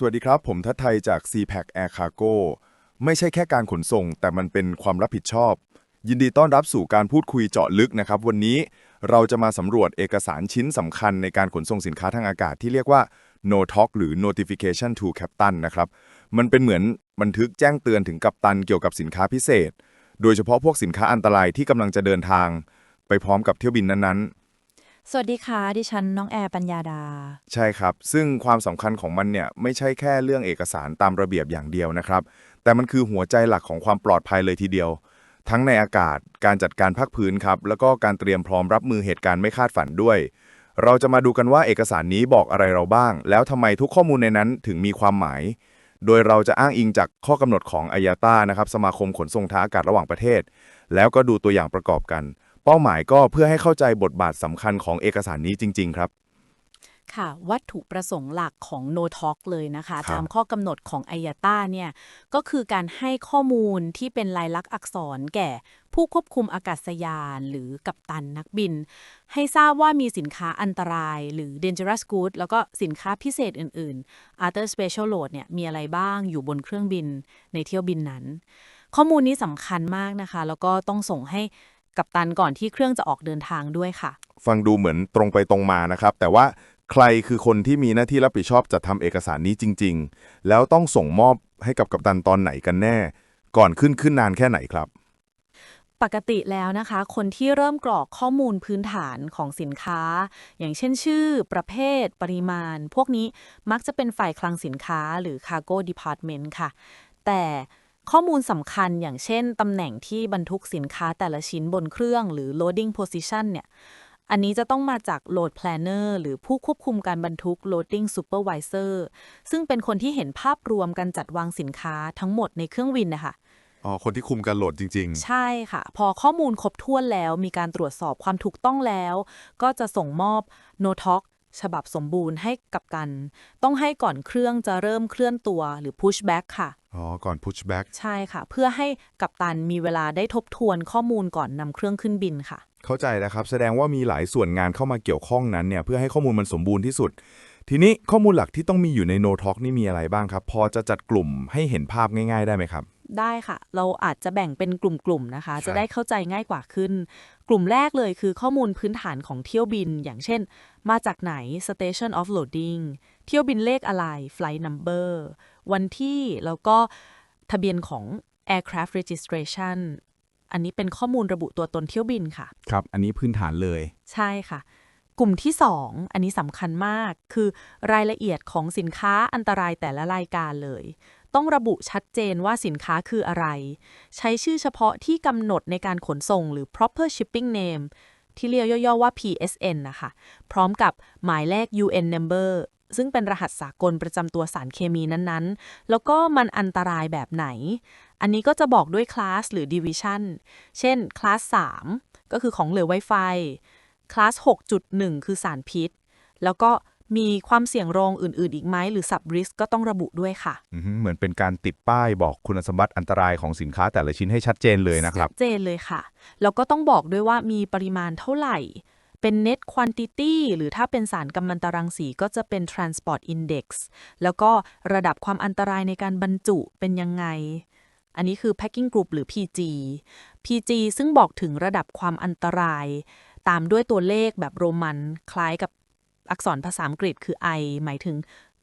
สวัสดีครับ ผมทัศไทยจาก CPAC Air Cargo ไม่ใช่แค่การขนส่ง แต่มันเป็นความรับผิดชอบ ยินดีต้อนรับสู่การพูดคุยเจาะลึกนะครับ วันนี้เราจะมาสำรวจเอกสารชิ้นสำคัญในการขนส่งสินค้าทางอากาศที่เรียกว่า NOTOC หรือ Notification to Captain นะครับ มันเป็นเหมือนบันทึกแจ้งเตือนถึงกัปตันเกี่ยวกับสินค้าพิเศษ โดยเฉพาะพวกสินค้าอันตรายที่กำลังจะเดินทาง ไปพร้อมกับเที่ยวบินนั้นๆ สวัสดีค่ะ ดิฉันน้องแอร์ปัญญาดา ใช่ครับ ซึ่งความสำคัญของมันเนี่ยไม่ใช่แค่เรื่องเอกสารตามระเบียบอย่างเดียวนะครับ แต่มันคือหัวใจหลักของความปลอดภัยเลยทีเดียว ทั้งในอากาศ การจัดการพักพื้นครับ แล้วก็การเตรียมพร้อมรับมือเหตุการณ์ไม่คาดฝันด้วย เราจะมาดูกันว่าเอกสารนี้บอกอะไรเราบ้าง แล้วทำไมทุกข้อมูลในนั้นถึงมีความหมาย โดยเราจะอ้างอิงจากข้อกำหนดของอายาต้านะครับ สมาคมขนส่งทางอากาศระหว่างประเทศ แล้วก็ดูตัวอย่างประกอบกัน เป้าหมายก็เพื่อให้เข้าใจบทบาทสำคัญของเอกสารนี้จริง ๆ ครับ ค่ะวัตถุประสงค์หลักของ No Talk เลยนะคะ ครับ ตามข้อกำหนดของอายาต้าเนี่ยก็คือการให้ข้อมูลที่เป็นลายลักษณ์อักษรแก่ ผู้ควบคุมอากาศยานหรือกัปตันนักบิน ให้ทราบว่ามีสินค้าอันตรายหรือ dangerous goods แล้วก็สินค้าพิเศษอื่นๆ other special load เนี่ยมีอะไรบ้างอยู่บนเครื่องบินในเที่ยวบินนั้น ข้อมูลนี้สำคัญมากนะคะ แล้วก็ต้องส่งให้ กัปตันก่อนที่เครื่องจะออกเดินทางด้วยค่ะ ฟังดูเหมือนตรงไปตรงมานะครับ แต่ว่าใครคือคนที่มีหน้าที่รับผิดชอบจัดทำเอกสารนี้จริง ๆ แล้วต้องส่งมอบให้กับกัปตันตอนไหนกันแน่ ก่อนขึ้นขึ้นนานแค่ไหนครับ ปกติแล้วนะคะ คนที่เริ่มกรอกข้อมูลพื้นฐานของสินค้า อย่างเช่นชื่อ ประเภท ปริมาณ พวกนี้มักจะเป็นฝ่ายคลังสินค้าหรือ Cargo Department ค่ะ แต่ ข้อมูลสำคัญอย่างเช่นตำแหน่งที่บรรทุกสินค้าแต่ละชิ้นบนเครื่องหรือ loading position เนี่ย อันนี้จะต้องมาจาก load planner หรือผู้ควบคุมการบรรทุก loading supervisor ซึ่งเป็นคนที่เห็นภาพรวมการจัดวางสินค้าทั้งหมดในเครื่องบินนะคะอ๋อ คนที่คุมการโหลดจริงใช่ค่ะ พอข้อมูลครบถ้วนแล้ว มีการตรวจสอบความถูกต้องแล้ว ก็จะส่งมอบ No Talk ฉบับสมบูรณ์ให้กับกัน ต้องให้ก่อนเครื่องจะเริ่มเคลื่อนตัวหรือ push back ค่ะๆ อ๋อ ก่อน pushback ใช่ค่ะ เพื่อให้กัปตันมีเวลาได้ทบทวนข้อมูลก่อนนำเครื่องขึ้นบินค่ะ เข้าใจนะครับ แสดงว่ามีหลายส่วนงานเข้ามาเกี่ยวข้องนั้นเนี่ย เพื่อให้ข้อมูลมันสมบูรณ์ที่สุด ทีนี้ข้อมูลหลักที่ต้องมีอยู่ใน No Talk นี่มีอะไรบ้างครับ พอจะจัดกลุ่มให้เห็นภาพง่าย ๆ ได้ไหมครับ ได้ค่ะ เราอาจจะแบ่งเป็นกลุ่มๆนะคะ จะได้เข้าใจง่ายกว่าขึ้น กลุ่มแรกเลยคือข้อมูลพื้นฐานของเที่ยวบิน อย่างเช่น มาจากไหน station of loading เที่ยวบินเลขอะไร flight number วันที่แล้วก็ทะเบียนของ aircraft registration อันนี้เป็นข้อมูลระบุตัวตนเที่ยวบินค่ะ ครับ อันนี้พื้นฐานเลย ใช่ค่ะ กลุ่มที่ 2 อันนี้สำคัญมาก คือรายละเอียดของสินค้าอันตรายแต่ละรายการเลย ต้องระบุชัดเจนว่าสินค้าคืออะไร ใช้ชื่อเฉพาะที่กำหนดในการขนส่งหรือ proper shipping name ที่เรียกย่อๆว่า PSN นะคะ พร้อมกับหมายเลข UN number ซึ่งเป็นรหัสสากลประจำตัวสารเคมีนั้นๆ แล้วก็มันอันตรายแบบไหน อันนี้ก็จะบอกด้วยคลาสหรือ division เช่น คลาส 3 ก็คือของเหลว Wi-Fi คลาส 6.1 คือสารพิษ แล้วก็มีความเสี่ยงรองอื่น ๆ อีกไหมหรือ sub risk ก็ต้องระบุด้วยค่ะอือฮึเหมือนเป็นการติดป้ายบอกคุณสมบัติอันตรายของสินค้าแต่ละชิ้นให้ชัดเจนเลยนะครับ ชัดเจนเลยค่ะ แล้วก็ต้องบอกด้วยว่ามีปริมาณเท่าไหร่ เป็น net quantity หรือถ้าเป็นสารกัมมันตรังสีก็จะเป็น transport index แล้วก็ระดับความอันตรายในการบรรจุเป็นยังไง อันนี้คือ packing group หรือ PG PG ซึ่งบอกถึงระดับความอันตราย ตามด้วยตัวเลขแบบโรมันคล้ายกับอักษรภาษาอังกฤษคือ I หมายถึง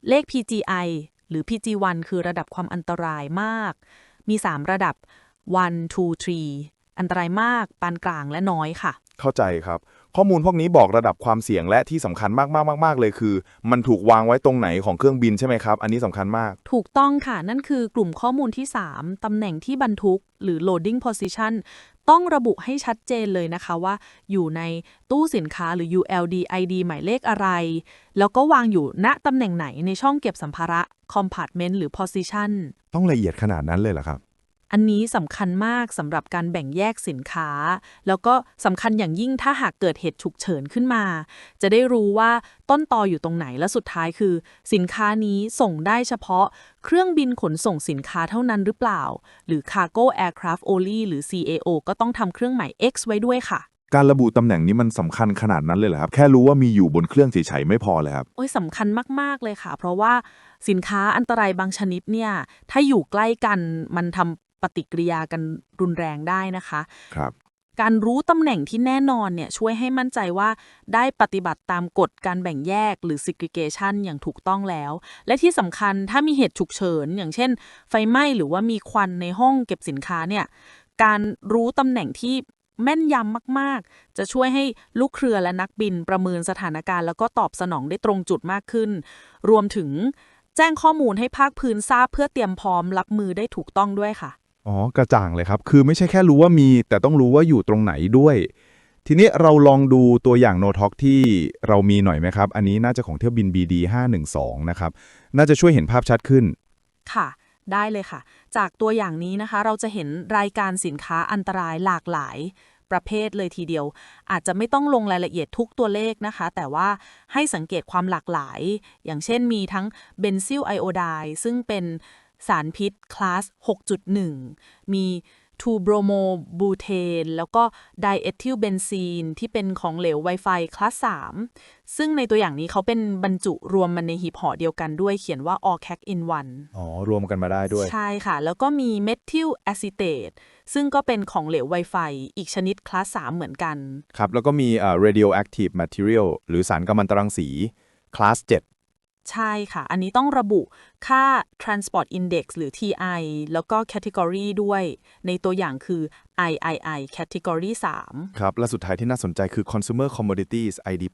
เลข PGI หรือ PG1 คือระดับความอันตรายมาก มี 3 ระดับ 1 2 3 อันตรายมาก ปานกลางและน้อยค่ะ เข้าใจครับ ข้อมูลพวกนี้บอกระดับความเสี่ยงและที่สำคัญมากๆๆๆ เลยคือ มันถูกวางไว้ตรงไหนของเครื่องบินใช่ไหมครับ อันนี้สำคัญมาก ถูกต้องค่ะ นั่นคือกลุ่มข้อมูลที่ 3ตำแหน่งที่บรรทุก หรือ loading position ต้องระบุให้ชัดเจนเลยนะคะว่า อยู่ในตู้สินค้าหรือ ULD ID หมายเลขอะไร แล้วก็วางอยู่ณตำแหน่งไหนในช่องเก็บสัมภาระ compartment หรือ position ต้องละเอียดขนาดนั้นเลยเหรอครับ อันนี้สำคัญมากสำหรับการแบ่งแยกสินค้า แล้วก็สำคัญอย่างยิ่งถ้าหากเกิดเหตุฉุกเฉินขึ้นมา จะได้รู้ว่าต้นตออยู่ตรงไหนและสุดท้ายคือ สินค้านี้ส่งได้เฉพาะ เครื่องบินขนส่งสินค้าเท่านั้นหรือเปล่า หรือ Cargo Aircraft Only หรือ CAO ก็ต้องทำเครื่องหมาย X ไว้ด้วยค่ะการระบุตำแหน่งนี้มันสำคัญขนาดนั้นเลยเหรอครับ แค่รู้ว่ามีอยู่บนเครื่องเฉยๆไม่พอเลยครับ โอ้ยสำคัญมาก ๆ เลยค่ะ เพราะว่าสินค้าอันตรายบางชนิดเนี่ย ถ้าอยู่ใกล้กันมันทำ ปฏิกิริยากันรุนแรงได้นะคะครับการรู้ตำแหน่งที่แน่นอนเนี่ยช่วยให้มั่นใจว่าได้ปฏิบัติตามกฎการแบ่งแยกหรือ segregation อย่างถูกต้องแล้ว และที่สำคัญถ้ามีเหตุฉุกเฉิน อย่างเช่น ไฟไหม้หรือว่ามีควันในห้องเก็บสินค้าเนี่ยการรู้ตำแหน่งที่แม่นยำมาก ๆ จะช่วยให้ลูกเครือและนักบินประเมินสถานการณ์ แล้วก็ตอบสนองได้ตรงจุดมากขึ้น รวมถึงแจ้งข้อมูลให้ภาคพื้นทราบเพื่อเตรียมพร้อมรับมือได้ถูกต้องด้วยค่ะ อ๋อกระจ่างเลยครับ คือไม่ใช่แค่รู้ว่ามี แต่ต้องรู้ว่าอยู่ตรงไหนด้วย ทีนี้เราลองดูตัวอย่างโนท็อกที่เรามีหน่อยไหมครับ อันนี้น่าจะของเที่ยวบิน BD 512นะครับ น่าจะช่วยเห็นภาพชัดขึ้น ค่ะ ได้เลยค่ะ จากตัวอย่างนี้นะคะ เราจะเห็นรายการสินค้าอันตรายหลากหลายประเภทเลยทีเดียว อาจจะไม่ต้องลงรายละเอียดทุกตัวเลขนะคะ แต่ว่าให้สังเกตความหลากหลาย อย่างเช่นมีทั้งเบนซิลไอโอไดซึ่งเป็น สารพิษคลาส 6.1 มีทูโบรโมบูเทน แล้วก็ไดเอทิลเบนซีน ที่เป็นของเหลว Wi-Fi คลาส 3 ซึ่งในตัวอย่างนี้เขาเป็นบรรจุรวมมันในหีบห่อเดียวกันด้วยเขียนว่า all cac in one อ๋อ รวมกันมาได้ด้วย ใช่ค่ะ แล้วก็มีเมทิลแอซิเตตซึ่งก็เป็นของเหลว Wi-Fi อีกชนิดคลาส 3 เหมือนกัน ครับ แล้วก็มีเอ่อ radioactive material หรือสารกัมมันตรังสีคลาส 7 ใช่ค่ะ อันนี้ต้องระบุค่า transport index หรือ TI แล้วก็ category ด้วย ในตัวอย่างคือ III category 3 ครับ และสุดท้ายที่น่าสนใจคือ consumer commodities ID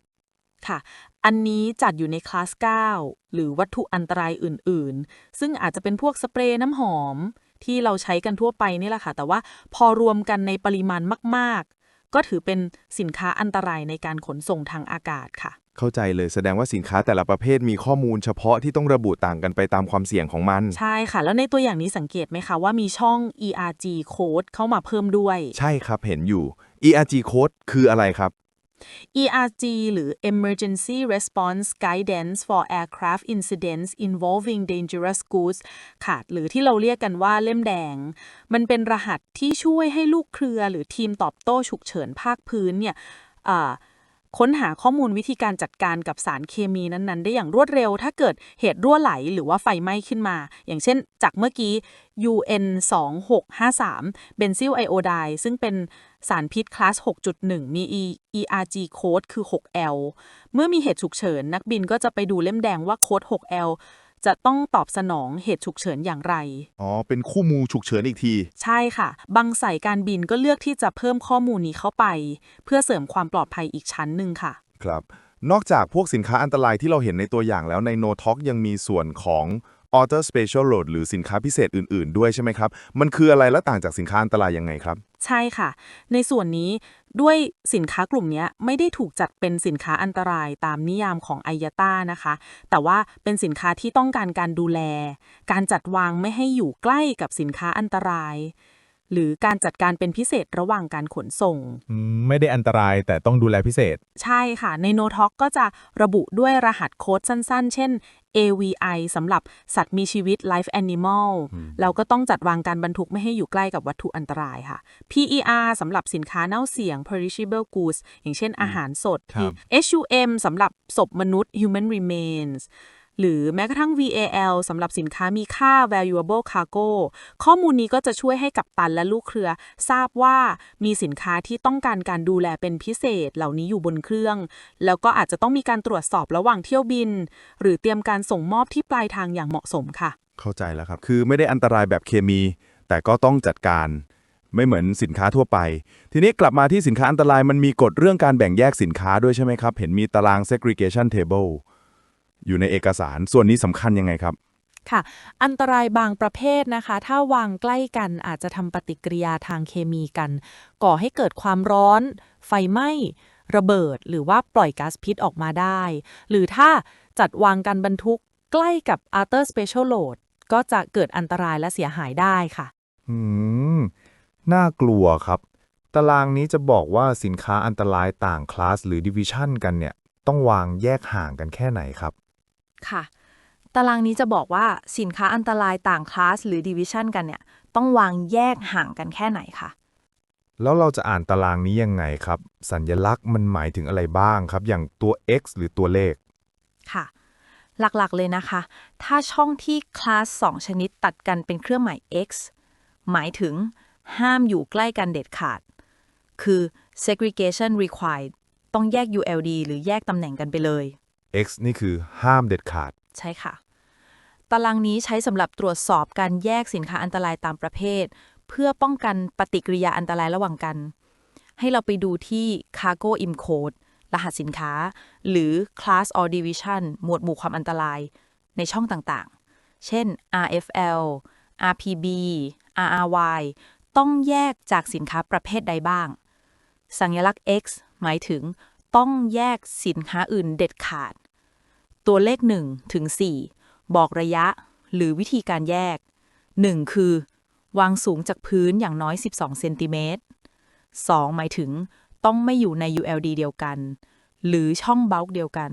8000 ค่ะ อันนี้จัดอยู่ในคลาส 9 หรือวัตถุอันตรายอื่น ๆ ซึ่งอาจจะเป็นพวกสเปรย์น้ำหอม ที่เราใช้กันทั่วไปนี่แหละค่ะ แต่ว่าพอรวมกันในปริมาณมาก ๆ ก็ถือเป็นสินค้าอันตรายในการขนส่งทางอากาศค่ะ เข้าใจเลยแสดงว่าสินค้าแต่ละประเภทมีข้อมูลเฉพาะที่ต้องระบุต่างกันไปตามความเสี่ยงของมัน ใช่ค่ะ แล้วในตัวอย่างนี้สังเกตไหมคะว่ามีช่อง ERG code เข้ามาเพิ่มด้วย ใช่ครับเห็นอยู่ ERG code คืออะไรครับ ERG หรือ Emergency Response Guidance for Aircraft Incidents Involving Dangerous Goods ค่ะหรือที่เราเรียกกันว่าเล่มแดง มันเป็นรหัสที่ช่วยให้ลูกเครือหรือทีมตอบโต้ฉุกเฉินภาคพื้นเนี่ยอ่า ค้นหาข้อมูลวิธีการจัดการกับสารเคมีนั้นๆ ได้อย่างรวดเร็ว ถ้าเกิดเหตุรั่วไหลหรือว่าไฟไหม้ขึ้นมา อย่างเช่นจากเมื่อกี้ UN 2653เบนซิลไอโอไดซึ่งเป็นสารพิษคลาส 6.1 มี E- ERG code คือ 6L เมื่อมีเหตุฉุกเฉิน นักบินก็จะไปดูเล่มแดงว่าโค้ด 6L จะต้องตอบสนองเหตุฉุกเฉินอย่างไร อ๋อ เป็นคู่มูฉุกเฉินอีกที ใช่ค่ะ บางสายการบินก็เลือกที่จะเพิ่มข้อมูลนี้เข้าไป เพื่อเสริมความปลอดภัยอีกชั้นหนึ่งค่ะ ครับ นอกจากพวกสินค้าอันตรายที่เราเห็นในตัวอย่างแล้วใน No Talk ยังมีส่วนของ Auto Special Load หรือสินค้าพิเศษอื่น ๆ ด้วยใช่ไหมครับ มันคืออะไรและต่างจากสินค้าอันตรายยังไงครับ ใช่ค่ะ ในส่วนนี้ด้วยสินค้ากลุ่มนี้ไม่ได้ถูกจัดเป็นสินค้าอันตรายตามนิยามของไอยาต้านะคะ แต่ว่าเป็นสินค้าที่ต้องการการดูแล การจัดวางไม่ให้อยู่ใกล้กับสินค้าอันตราย หรือการจัดการเป็นพิเศษระหว่างการขนส่งอืมไม่ได้อันตรายแต่ต้องดูแลพิเศษ ใช่ค่ะ ใน No Talk ก็จะระบุด้วยรหัสโค้ดสั้น ๆ เช่น AVI สำหรับสัตว์มีชีวิต Life Animal เราก็ต้องจัดวางการบรรทุกไม่ให้อยู่ใกล้กับวัตถุอันตรายค่ะ PER สำหรับสินค้าเน่าเสียง Perishable Goods อย่างเช่นอาหารสดครับ HUM สำหรับศพมนุษย์ Human Remains หรือแม้กระทั่ง VAL สำหรับสินค้ามีค่า valuable cargo ข้อมูลนี้ก็จะช่วยให้กับตันและลูกเครือ ทราบว่ามีสินค้าที่ต้องการการดูแลเป็นพิเศษเหล่านี้อยู่บนเครื่อง แล้วก็อาจจะต้องมีการตรวจสอบระหว่างเที่ยวบิน หรือเตรียมการส่งมอบที่ปลายทางอย่างเหมาะสมค่ะ เข้าใจแล้วครับ คือไม่ได้อันตรายแบบเคมี แต่ก็ต้องจัดการไม่เหมือนสินค้าทั่วไป ทีนี้กลับมาที่สินค้าอันตรายมันมีกฎเรื่องการแบ่งแยกสินค้าด้วยใช่ไหมครับ เห็นมีตาราง segregation table อยู่ในเอกสารส่วนนี้สำคัญยังไงครับ ค่ะ อันตรายบางประเภทนะคะ ถ้าวางใกล้กันอาจจะทำปฏิกิริยาทางเคมีกัน ก่อให้เกิดความร้อน ไฟไหม้ระเบิด หรือว่าปล่อยก๊าซพิษออกมาได้ หรือถ้าจัดวางการบรรทุกใกล้กับ Other Special Load ก็จะเกิดอันตรายและเสียหายได้ค่ะ อืม น่ากลัวครับ ตารางนี้จะบอกว่าสินค้าอันตรายต่างคลาสหรือดิวิชันกันเนี่ย ต้องวางแยกห่างกันแค่ไหนครับ ค่ะ ตารางนี้จะบอกว่าสินค้าอันตรายต่างคลาสหรือดิวิชันกันเนี่ย ต้องวางแยกห่างกันแค่ไหนค่ะ แล้วเราจะอ่านตารางนี้ยังไงครับ สัญลักษณ์มันหมายถึงอะไรบ้างครับ อย่างตัว x หรือตัวเลข ค่ะ หลักๆเลยนะคะ ถ้าช่องที่คลาส2ชนิดตัดกันเป็นเครื่องหมาย x หมายถึงห้ามอยู่ใกล้กันเด็ดขาด คือ segregation required ต้องแยก ULD หรือแยกตำแหน่งกันไปเลย x นี่คือห้ามเด็ดขาด ใช่ค่ะ ตารางนี้ใช้สำหรับตรวจสอบการแยกสินค้าอันตรายตามประเภท เพื่อป้องกันปฏิกิริยาอันตรายระหว่างกัน ให้เราไปดูที่ Cargo Im Code รหัสสินค้า หรือ Class or Division หมวดหมู่ความอันตราย ในช่องต่างๆ เช่น RFL RPB RRY ต้องแยกจากสินค้าประเภทใดบ้าง สัญลักษณ์ X หมายถึงต้องแยกสินค้าอื่นเด็ดขาด ตัวเลข1ถึง4บอกระยะหรือวิธีการแยก 1 คือ วางสูงจากพื้นอย่างน้อย 12 เซนติเมตร 2 หมายถึงต้องไม่อยู่ใน ULD เดียวกัน หรือช่องเบลเดียวกัน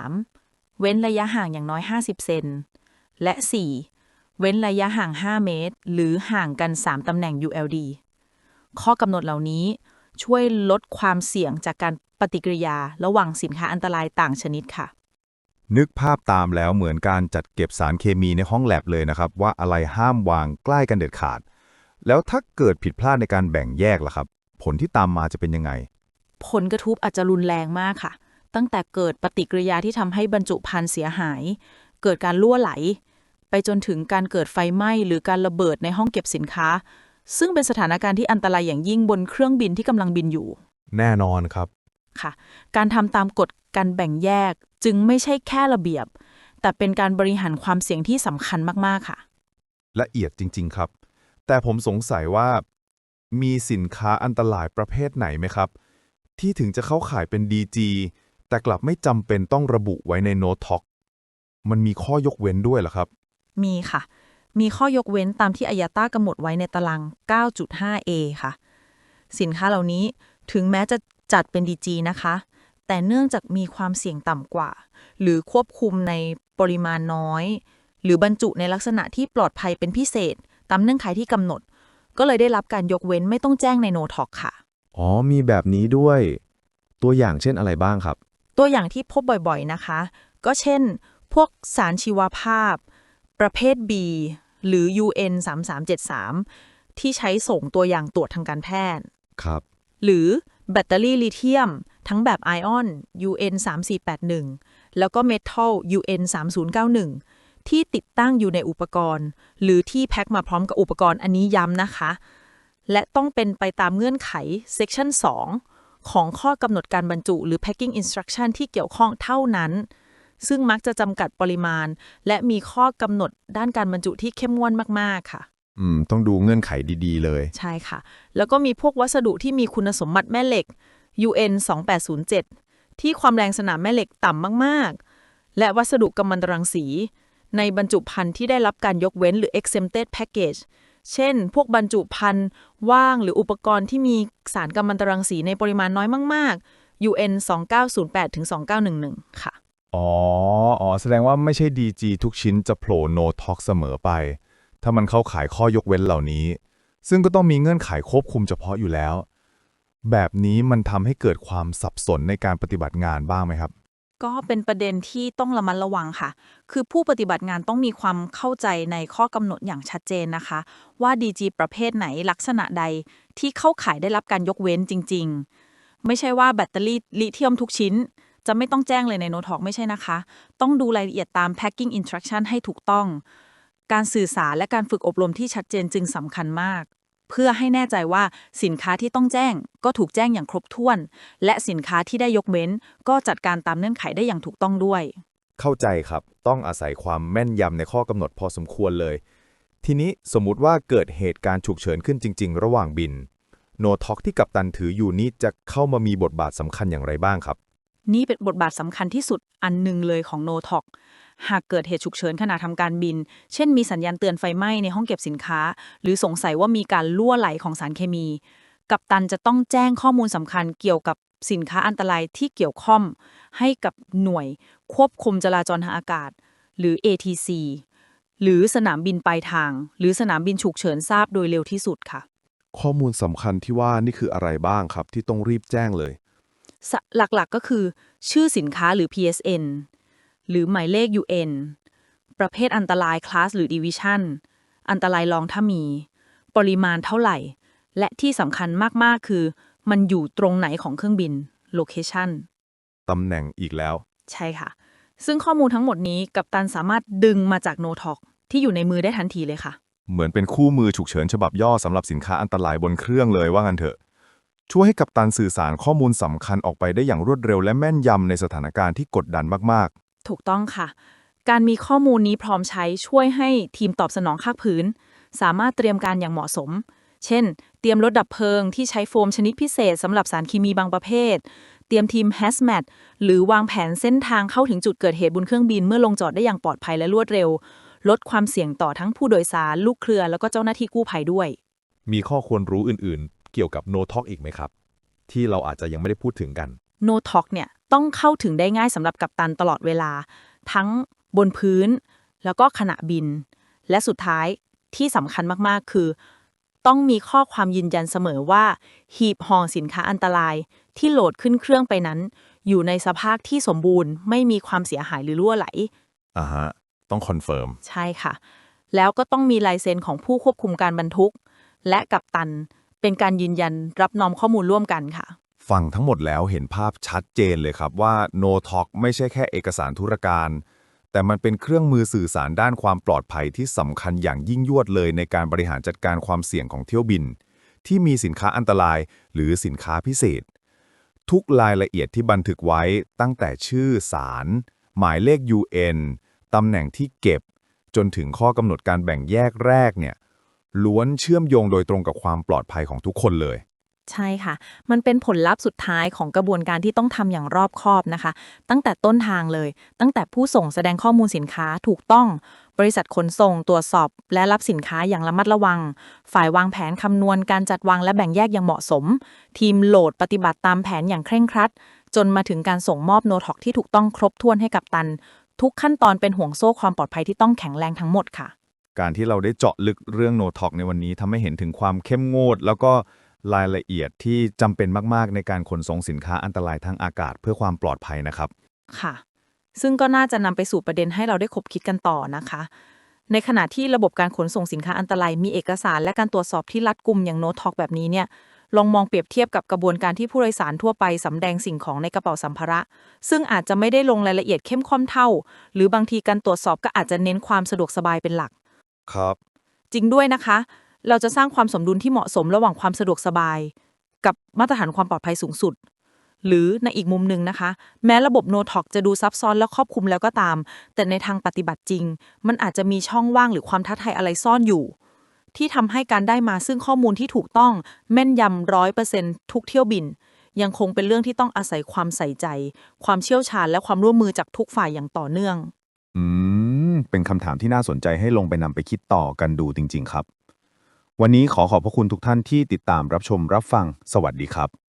3. เว้นระยะห่างอย่างน้อย 50 เซน และ 4. เว้นระยะห่าง 5 เมตร หรือห่างกัน 3 ตำแหน่ง ULD ข้อกำหนดเหล่านี้ช่วยลดความเสี่ยงจากการปฏิกิริยาระหว่างสินค้าอันตรายต่างชนิดค่ะ นึกภาพตามแล้วเหมือนการจัดเก็บสารเคมีในห้องแลบเลยนะครับ ว่าอะไรห้ามวางใกล้กันเด็ดขาด แล้วถ้าเกิดผิดพลาดในการแบ่งแยกล่ะครับ ผลที่ตามมาจะเป็นยังไง ผลกระทบอาจจะรุนแรงมากค่ะ ตั้งแต่เกิดปฏิกิริยาที่ทำให้บรรจุภัณฑ์เสียหาย เกิดการรั่วไหล ไปจนถึงการเกิดไฟไหม้หรือการระเบิดในห้องเก็บสินค้า ซึ่งเป็นสถานการณ์ที่อันตรายอย่างยิ่งบนเครื่องบินที่กำลังบินอยู่ แน่นอนครับค่ะ การทำตามกฎการแบ่งแยก จึงไม่ใช่แค่ระเบียบ แต่เป็นการบริหารความเสี่ยงที่สำคัญมาก ๆ ค่ะ ละเอียดจริง ๆ ครับ แต่ผมสงสัยว่า มีสินค้าอันตรายประเภทไหนไหมครับ ที่ถึงจะเข้าข่ายเป็น DG แต่กลับไม่จำเป็นต้องระบุไว้ในโน้ตท็อกมันมีข้อยกเว้นด้วยเหรอครับ มีค่ะ มีข้อยกเว้นตามที่อายาต้ากำหนดไว้ในตาราง 9.5a ค่ะ สินค้าเหล่านี้ถึงแม้จะจัดเป็น DG นะคะ แต่เนื่องจากมีความเสี่ยงต่ำกว่า หรือควบคุมในปริมาณน้อย หรือบรรจุในลักษณะที่ปลอดภัยเป็นพิเศษ ตามเงื่อนไขที่กำหนด ก็เลยได้รับการยกเว้นไม่ต้องแจ้งในโนท็อกค่ะ อ๋อ มีแบบนี้ด้วย ตัวอย่างเช่นอะไรบ้างครับ ตัวอย่างที่พบบ่อยๆนะคะ ก็เช่น พวกสารชีวภาพ ประเภท B หรือ UN 3373 ที่ใช้ส่งตัวอย่างตรวจทางการแพทย์ ครับ หรือแบตเตอรี่ลิเธียม ทั้งแบบไอออน UN 3481 แล้วก็เมทัล UN 3091 ที่ติดตั้งอยู่ในอุปกรณ์ หรือที่แพ็คมาพร้อมกับอุปกรณ์อันนี้ย้ำนะคะ และต้องเป็นไปตามเงื่อนไข Section 2 ของข้อกำหนดการบรรจุหรือ Packing Instruction ที่เกี่ยวข้องเท่านั้น ซึ่งมักจะจำกัดปริมาณ และมีข้อกำหนดด้านการบรรจุที่เข้มงวดมากๆค่ะอืม ต้องดูเงื่อนไขดี ๆ เลย ใช่ค่ะ แล้วก็มีพวกวัสดุที่มีคุณสมบัติแม่เหล็ก UN 2807 ที่ความแรงสนามแม่เหล็กต่ำมากๆ และวัสดุกัมมันตรังสี ในบรรจุภัณฑ์ที่ได้รับการยกเว้นหรือ exempted package เช่น พวกบรรจุภัณฑ์ว่างหรืออุปกรณ์ที่มีสารกัมมันตรังสีในปริมาณน้อยมาก ๆ UN 2908ถึง2911 ค่ะ อ๋อ อ๋อ แสดงว่าไม่ใช่ DG ทุกชิ้นจะโผล่โนท็อกเสมอไป ถ้ามันเข้าขายข้อยกเว้นเหล่านี้ ซึ่งก็ต้องมีเงื่อนไขควบคุมเฉพาะอยู่แล้ว แบบนี้มันทำให้เกิดความสับสนในการปฏิบัติงานบ้างไหมครับ ก็เป็นประเด็นที่ต้องระมัดระวังค่ะ คือผู้ปฏิบัติงานต้องมีความเข้าใจในข้อกำหนดอย่างชัดเจนนะคะ ว่า DG ประเภทไหนลักษณะใดที่เข้าข่ายได้รับการยกเว้นจริง ๆ ไม่ใช่ว่าแบตเตอรี่ลิเธียมทุกชิ้น จะไม่ต้องแจ้งเลยในโนทอกไม่ใช่นะคะ ต้องดูรายละเอียดตาม packing instruction ให้ถูกต้อง การสื่อสารและการฝึกอบรมที่ชัดเจนจึงสำคัญมาก เพื่อให้แน่ใจว่าสินค้าที่ต้องแจ้ง ก็ถูกแจ้งอย่างครบถ้วน และสินค้าที่ได้ยกเว้น ก็จัดการตามเงื่อนไขได้อย่างถูกต้องด้วย เข้าใจครับ ต้องอาศัยความแม่นยำในข้อกำหนดพอสมควรเลย ทีนี้สมมุติว่าเกิดเหตุการณ์ฉุกเฉินขึ้นจริง ๆ ระหว่างบิน โนท็อกที่กัปตันถืออยู่นี้จะเข้ามามีบทบาทสำคัญอย่างไรบ้างครับ นี่เป็นบทบาทสำคัญที่สุดอันหนึ่งเลยของ No t o หากเกิดเหตุฉุกเฉินขณะทำการบิน เช่นมีสัญญาณเตือนไฟไหม้ในห้องเก็บสินค้า หรือสงสัยว่ามีการล่วไหลของสารเคมี กัปตันจะต้องแจ้งข้อมูลสำคัญเกี่ยวกับสินค้าอันตรายที่เกี่ยวข้องให้กับหน่วย ควบคุมจราจรทางอากาศ หรือ ATC หรือสนามบินปลายทาง หรือสนามบินฉุกเฉินทราบโดยเร็วที่สุดค่ะ ข้อมูลสำคัญที่ว่านี่คืออะไรบ้างครับที่ต้องรีบแจ้งเลย หลักๆก็คือ ชื่อสินค้าหรือ PSN หรือหมายเลข UN ประเภทอันตรายคลาสหรือ Division อันตรายรองถ้ามี ปริมาณเท่าไหร่ และที่สำคัญมากๆคือ มันอยู่ตรงไหนของเครื่องบิน Location ตำแหน่งอีกแล้ว ใช่ค่ะ ซึ่งข้อมูลทั้งหมดนี้กัปตันสามารถดึงมาจาก NoTalk ที่อยู่ในมือได้ทันทีเลยค่ะ เหมือนเป็นคู่มือฉุกเฉินฉบับย่อสำหรับสินค้าอันตรายบนเครื่องเลยว่างั้นเถอะ ช่วยให้กัปตันสื่อสารข้อมูลสำคัญออกไปได้อย่างรวดเร็วและแม่นยำในสถานการณ์ที่กดดันมากถูกต้องค่ะ การมีข้อมูลนี้พร้อมใช้ช่วยให้ทีมตอบสนองภาคพื้น สามารถเตรียมการอย่างเหมาะสม เช่น เตรียมรถดับเพลิงที่ใช้โฟมชนิดพิเศษสำหรับสารเคมีบางประเภท เตรียมทีม HAZMAT หรือวางแผนเส้นทางเข้าถึงจุดเกิดเหตุบนเครื่องบินเมื่อลงจอดได้อย่างปลอดภัยและรวดเร็ว ลดความเสี่ยงต่อทั้งผู้โดยสาร ลูกเครือ แล้วก็เจ้าหน้าที่กู้ภัยด้วยมีข้อควรรู้อื่นๆ เกี่ยวกับ No Talk อีกไหมครับ ที่เราอาจจะยังไม่ได้พูดถึงกัน No Talk เนี่ยต้องเข้าถึงได้ง่ายสำหรับกัปตันตลอดเวลา ทั้งบนพื้น แล้วก็ขณะบิน และสุดท้ายที่สำคัญมากๆ คือ ต้องมีข้อความยืนยันเสมอว่า หีบห่อสินค้าอันตรายที่โหลดขึ้นเครื่องไปนั้น อยู่ในสภาพที่สมบูรณ์ ไม่มีความเสียหายหรือรั่วไหลๆอ่าฮะต้องคอนเฟิร์มใช่ค่ะ แล้วก็ต้องมีลายเซ็นของผู้ควบคุมการบรรทุก และกัปตัน เป็นการยืนยันรับน้อมข้อมูลร่วมกันค่ะ ฟังทั้งหมดแล้วเห็นภาพชัดเจนเลยครับว่า No Talk ไม่ใช่แค่เอกสารธุรการ แต่มันเป็นเครื่องมือสื่อสารด้านความปลอดภัยที่สำคัญอย่างยิ่งยวดเลยในการบริหารจัดการความเสี่ยงของเที่ยวบิน ที่มีสินค้าอันตรายหรือสินค้าพิเศษ ทุกรายละเอียดที่บันทึกไว้ตั้งแต่ชื่อสาร หมายเลข UN ตำแหน่งที่เก็บ จนถึงข้อกำหนดการแบ่งแยกแรกเนี่ย ล้วนเชื่อมโยงโดยตรงกับความปลอดภัยของทุกคนเลย ใช่ค่ะ มันเป็นผลลัพธ์สุดท้ายของกระบวนการที่ต้องทำอย่างรอบคอบนะคะ ตั้งแต่ต้นทางเลย ตั้งแต่ผู้ส่งแสดงข้อมูลสินค้าถูกต้อง บริษัทขนส่งตรวจสอบ และรับสินค้าอย่างระมัดระวัง ฝ่ายวางแผนคำนวณการจัดวางและแบ่งแยกอย่างเหมาะสม ทีมโหลดปฏิบัติตามแผนอย่างเคร่งครัด จนมาถึงการส่งมอบโนท็อกที่ถูกต้องครบถ้วนให้กับตัน ทุกขั้นตอนเป็นห่วงโซ่ความปลอดภัยที่ต้องแข็งแรงทั้งหมดค่ะ การที่เราได้เจาะลึกเรื่อง No Talk ในวันนี้ทำให้เห็นถึงความเข้มงวด แล้วก็รายละเอียดที่จำเป็นมากๆ ในการขนส่งสินค้าอันตรายทางอากาศเพื่อความปลอดภัยนะครับ ค่ะ ซึ่งก็น่าจะนำไปสู่ประเด็นให้เราได้คบคิดกันต่อนะคะ ในขณะที่ระบบการขนส่งสินค้าอันตรายมีเอกสารและการตรวจสอบที่รัดกุมอย่างโนท็อกแบบนี้เนี่ยลองมองเปรียบเทียบกับกระบวนการที่ผู้โดยสารทั่วไปสำแดงสิ่งของในกระเป๋าสัมภาระ ซึ่งอาจจะไม่ได้ลงรายละเอียดเข้มข้นเท่า หรือบางทีการตรวจสอบก็อาจจะเน้นความสะดวกสบายเป็นหลัก ครับ จริงด้วยนะคะ เราจะสร้างความสมดุลที่เหมาะสมระหว่างความสะดวกสบาย กับมาตรฐานความปลอดภัยสูงสุด หรือในอีกมุมหนึ่งนะคะ แม้ระบบ No Talk จะดูซับซ้อนและครอบคลุมแล้วก็ตาม แต่ในทางปฏิบัติจริง มันอาจจะมีช่องว่างหรือความท้าทายอะไรซ่อนอยู่ ที่ทำให้การได้มาซึ่งข้อมูลที่ถูกต้อง แม่นยำร้อยเปอร์เซ็นทุกเที่ยวบิน ยังคงเป็นเรื่องที่ต้องอาศัยความใส่ใจ ความเชี่ยวชาญและความร่วมมือจากทุกฝ่ายอย่างต่อเนื่อง อืม เป็นคำถามที่น่าสนใจให้ลงไปนำไปคิดต่อกันดูจริง ๆ ครับ วันนี้ขอขอบพระคุณทุกท่านที่ติดตามรับชมรับฟัง สวัสดีครับ